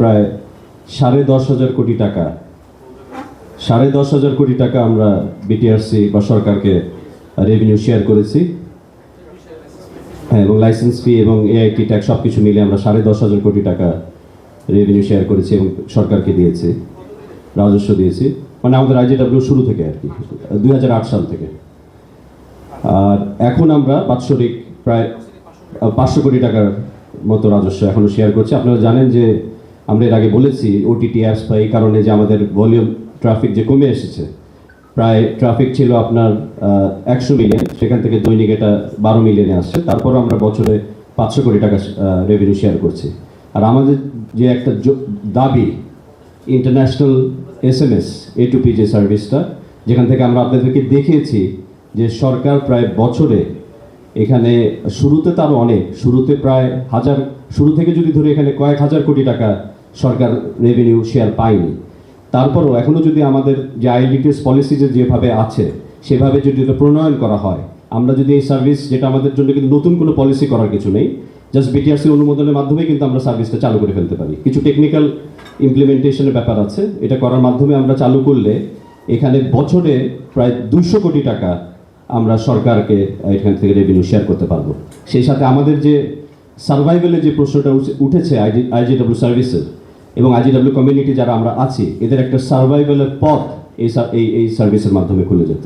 প্রায় সাড়ে দশ হাজার কোটি টাকা। সাড়ে দশ হাজার কোটি টাকা আমরা বিটিআরসি বা সরকারকে রেভিনিউ শেয়ার করেছি। হ্যাঁ এবং লাইসেন্স ফি এবং এআইটি ট্যাক্স সব কিছু মিলে আমরা সাড়ে দশ হাজার কোটি টাকা রেভিনিউ শেয়ার করেছি এবং সরকারকে দিয়েছি, রাজস্ব দিয়েছি। মানে আমাদের আইজিডাব্লিউ শুরু থেকে আর কি, দুই হাজার আট সাল থেকে। আর এখন আমরা বাৎসরিক প্রায় পাঁচশো কোটি টাকার মতো রাজস্ব এখনও শেয়ার করছি। আপনারা জানেন যে আমরা এর আগে বলেছি ওটিটি অ্যাপস বা এই কারণে যে আমাদের ভলিউম ট্রাফিক যে কমে এসেছে, প্রায় ট্রাফিক ছিল আপনার একশো মিলিয়ন সেখান থেকে দৈনিক এটা বারো মিলিয়নে আসছে। তারপরও আমরা বছরে পাঁচশো কোটি টাকা রেভিনিউ শেয়ার করছি। আর আমাদের যে একটা দাবি international S M S A two P যে সার্ভিসটা যেখান থেকে আমরা আপনাদেরকে দেখিয়েছি যে সরকার প্রায় বছরে এখানে, শুরুতে তারও অনেক, শুরুতে প্রায় হাজার, শুরু থেকে যদি ধরে এখানে কয়েক হাজার কোটি টাকা সরকার রেভিনিউ শেয়ার পায়নি। তারপরও এখনও যদি আমাদের যে আইডিটিএস পলিসি যে যেভাবে আছে, সেভাবে যদি এটা প্রণয়ন করা হয়, আমরা যদি এই সার্ভিস যেটা আমাদের জন্য কিন্তু নতুন কোনো পলিসি করার কিছু নেই জাস্ট বিটিআরসি অনুমোদনের মাধ্যমে কিন্তু আমরা সার্ভিসটা চালু করে ফেলতে পারি। কিছু টেকনিক্যাল ইমপ্লিমেন্টেশনের ব্যাপার আছে, এটা করার মাধ্যমে আমরা চালু করলে এখানে বছরে প্রায় দুশো কোটি টাকা আমরা সরকারকে এখান থেকে রেভিনিউ শেয়ার করতে পারব। সেই সাথে আমাদের যে সার্ভাইভেলের যে প্রশ্নটা উঠেছে আইজি আইজিডব্লিউ সার্ভিসের এবং আইজিডব্লিউ কমিউনিটি যারা আমরা আছি, এদের একটা সার্ভাইভালের পথ এই এই সার্ভিসের মাধ্যমে খুলে যেত।